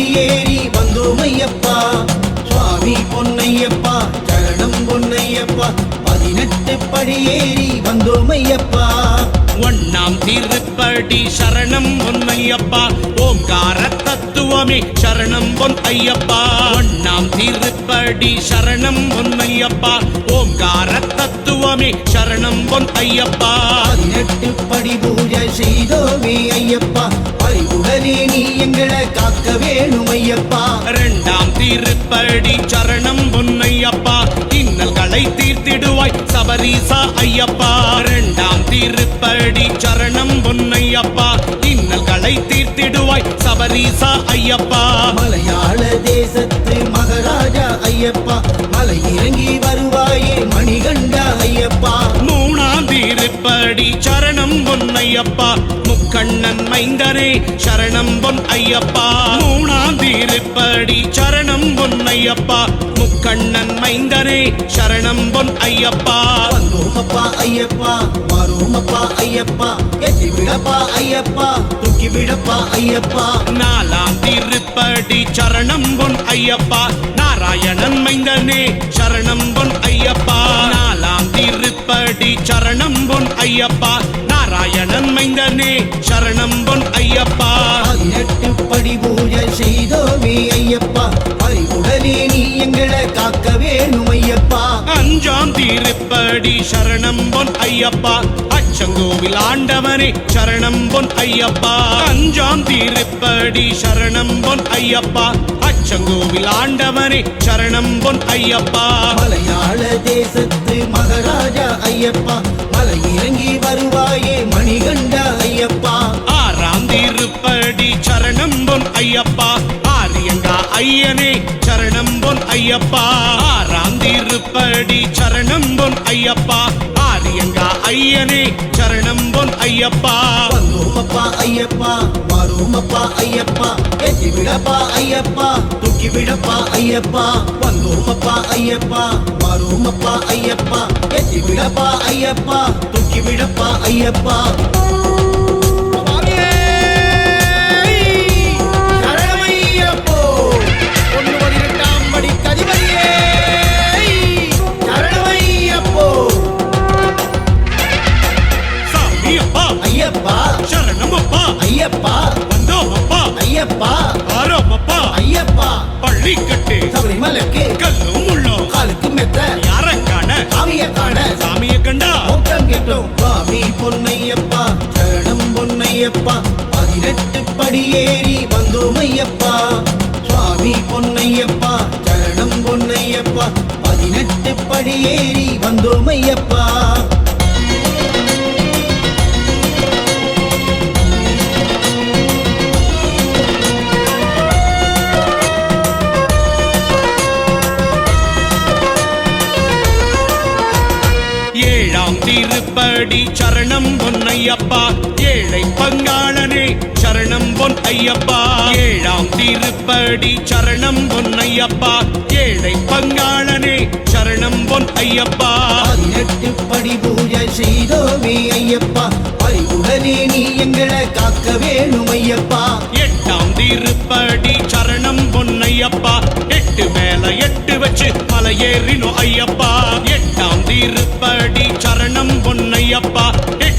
படியேறி வந்தோம் ஐயப்பா சுவாமி பொன்னையப்பா சரணம் பொன்னையப்பா. பதினெட்டு படியேறி வந்தோம் ஐயப்பா ஒண்ணாம் திருப்படி சரணம் பொன்னையப்பா ஓம்கார தத்துவமே சரணம் பொன் ஐயப்பா ஒண்ணாம் திருப்படி சரணம் பொன்னையப்பா ஓம்கார தத்துவமே சரணம் பொன் ஐயப்பா பதினெட்டு படி பூஜை செய்தோமே ஐயப்பா. பறிவுடனே நீ எங்களை காக்க வேணும் ஐயப்பா இரண்டாம் திருப்படி சரணம் பொன்னையப்பா இன்னல்களை தீர்த்திடுவாய். சபரீசா ஐயப்பா இரண்டாம் திருப்படி சரணம் பொன்னையப்பா. இன்னல்களை தீர்த்திடுவாய். சபரீசா ஐயப்பா. மலையாள தேசத்து மகாராஜா ஐயப்பா. மலை இறங்கி வருவாயே மணிகண்டா ஐயப்பா. மூணாம் திருப்படி சரணம் பொன்னையப்பா. முக்கண்ணன் மைந்தரே சரணம் பொன் ஐயப்பா. மூணாம் திருப்படி சரணம் பொன்னையப்பா. முக்கண்ணன் மைந்தரே சரணம் பொன் ஐயப்பா. வந்தோமப்பா ஐயப்பா வரோமப்பா ஐயப்பா எட்டி விடப்பா ஐயப்பா தூக்கி விடப்பா ஐயப்பா. நாலாம் திருப்படி சரணம் பொன் ஐயப்பா. நாராயணன் மைந்தனே சரணம் பொன் ஐயப்பா. நாலாம் திருப்படி சரணம் பொன் ஐயப்பா. நாராயணன் மைந்தனே சரணம் பொன் ஐயப்பா. பதினெட்டு படி பூஜை செய்தோமே ஐயப்பா. பறிவுடனே நீ எங்களை காக்க வேணும் ஐயப்பா அஞ்சாம் திருப்படி சரணம் பொன் ஐயப்பா. அச்சங்கோவில் ஆண்டவனே சரணம் பொன் ஐயப்பா. அஞ்சாம் திருப்படி சரணம் பொன் ஐயப்பா. அச்சங்கோவில் ஆண்டவனே சரணம் பொன் ஐயப்பா. மலையாள தேசத்து மகாராஜா ஐயப்பா. மலை இறங்கி வருவாயே மணிகண்டா ஐயப்பா. ஆறாம் திருப்படி சரணம் பொன் ஐயப்பா. ஆரியங்கா ஐயனே பொன் ஐயப்பா. ஆறாம் திருப்படி சரணம் பொன் ஐயப்பா. ஆரியங்கா ஐயனே சரணம் பொன் ஐயப்பா. வந்தோமப்பா ஐயப்பா வரோமப்பா ஐயப்பா. எத்தி விடப்பா ஐயப்பா தூக்கி விடப்பா ஐயப்பா. வந்தோமப்பா ஐயப்பா வரோமப்பா ஐயப்பா. எத்தி விடப்பா ஐயப்பா தூக்கி விடப்பா ஐயப்பா. பள்ளிக்கட்டு சபரிமலைக்கு கல்லும் உள்ளோம் காலுக்கு மெத்த. யாரக்கான? சாமிய காண. சாமிய கண்டா? மோக்கம் கேட்டோம். சுவாமி பொன்னையப்பா சரணம் பொன்னையப்பா. பதினெட்டு படி ஏறி வந்தோம் ஐயப்பா. சுவாமி பொன்னையப்பா சரணம் பொன்னையப்பா. பதினெட்டு படி ஏறி வந்தோம் ஐயப்பா. ஐயப்பா. ஏழாம் திருப்படி சரணம் பொன் ஐயப்பா. ஏழை பங்காளனே சரணம் பொன் ஐயப்பா. பதினெட்டு படி பூஜை செய்தோமே ஐயப்பா. பறிவுடனே நீ எங்களை காக்க வேணும் ஐயப்பா. எட்டாம் திருப்படி சரணம் பொன் ஐயப்பா. எட்டு மேல எட்டு வச்சு மலை ஏறினோ ஐயப்பா. எட்டாம் திருப்படி சரணம் பொன் ஐயப்பா.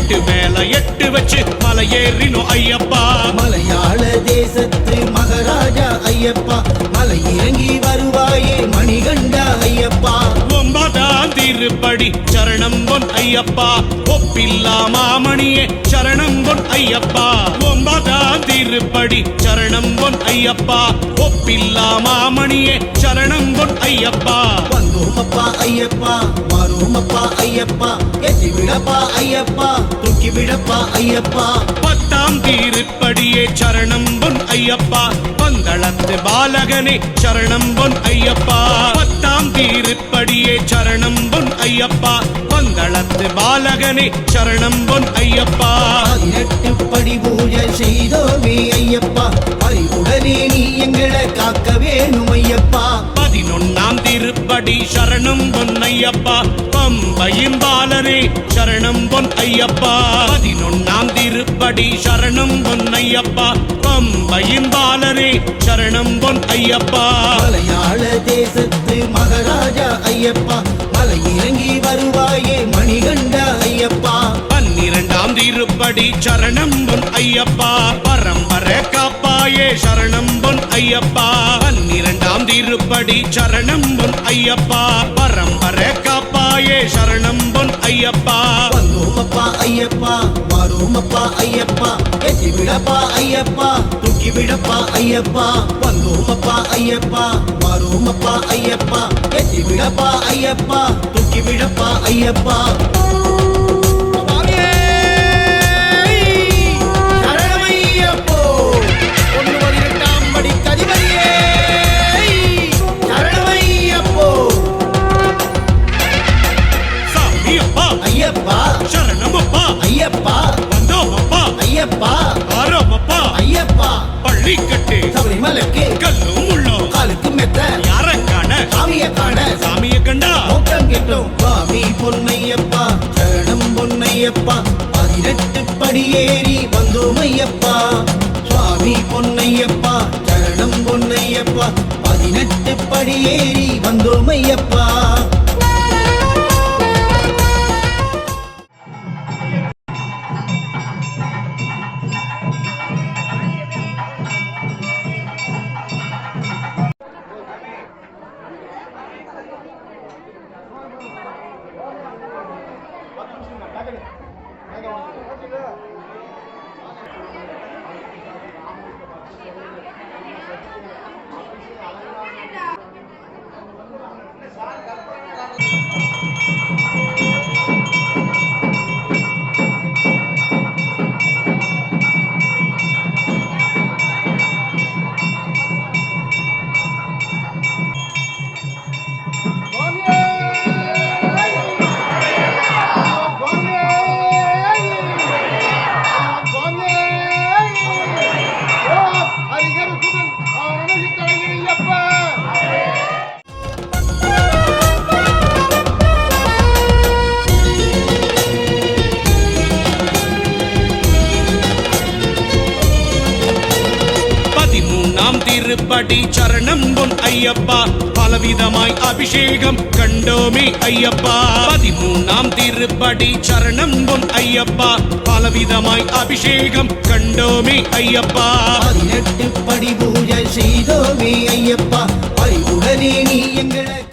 எட்டு மேல எட்டு வச்சு மலை ஏறினோ ஐயப்பா. மலையாள தேசத்து மகாராஜா ஐயப்பா. மலை இறங்கி வருவாயே மணிகண்டா ஐயப்பா. ஒன்பதாம் திருப்படி சரணம் பொன் ஐயப்பா. ஒப்பில்லா மாமணியே சரணம் பொன் ஐயப்பா. ஒன்பதாம் திருப்படி சரணம் பொன் ஐயப்பா. ஒப்பில்லா மாமணியே சரணம் பொன் ஐயப்பா. வந்தோமப்பா ஐயப்பா வரோமப்பா ஐயப்பா எத்தி விடப்பா ஐயப்பா தூக்கி விடப்பா ஐயப்பா. பத்தாம் திருப்படியே சரணம் பொன் ஐயப்பா. பந்தளத்து பாலகனே சரணம் பொன் ஐயப்பா. பத்தாம் திருப்படியே சரணம் பொன் ஐயப்பா. பந்தளத்து பாலகனே சரணம் பொன் ஐயப்பா. பதினெட்டு படி பூஜை செய்தோமே ஐயப்பா. பறிவுடனே நீ எங்களை காக்க வேணும் ஐயப்பா பதினொன்னாம் திருப்படி சரணம் பொன் ஐயப்பா. பம்பையின் பாலனே சரணம் பொன் ஐயப்பா. பதினொன்னாம் திருப்படி சரணம் பொன் ஐயப்பா. பம்பையின் பாலனே சரணம் பொன் ஐயப்பா. மலையாள தேசத்து மகாராஜா ஐயப்பா. மலை இறங்கி வருவாயே மணிகண்டா ஐயப்பா பன்னிரண்டாம் திருப்படி சரணம் பொன் ஐயப்பா. பரம்பரை காப்பாயே சரணம் பொன் ஐயப்பா. பன்னிரண்டாம் திருப்படி சரணம் பொன் ஐயப்பா. பரம்பரை காப்பாயே சரணம் பொன் ஐயப்பா. வந்தோமப்பா ஐயப்பா வரோமப்பா ஐயப்பா. எத்தி விடப்பா ஐயப்பா தூக்கி விடப்பா ஐயப்பா. வந்தோமப்பா ஐயப்பா வரோமப்பா ஐயப்பா. விடப்பா ஐயப்பா விடப்பா ஐயப்பா. பள்ளிக்கட்டு. சபரிமலைக்கு. கல்லும் உள்ளோம். காலுக்கு மெத்த. யாரக்கான சாமிய காண. பொன்னையப்பா சரணம் பொன்னையப்பா பதினெட்டு படியேறி ஏறி வந்தோம் ஐயப்பா சுவாமி பொன்னையப்பா சரணம் பொன்னையப்பா பதினெட்டு படியேறி ஏறி வந்தோம் ஐயப்பா Thank you. பாடி சரணம் பொன் ஐயப்பா. பலவிதமாய் அபிஷேகம் கண்டோமே ஐயப்பா. பதிமூணாம் திருப்படி சரணம் பொன் ஐயப்பா. பலவிதமாய் அபிஷேகம் கண்டோமே ஐயப்பா. பதினெட்டு படி பூஜை செய்தோமே ஐயப்பா. பறிவுடனே நீ எங்களை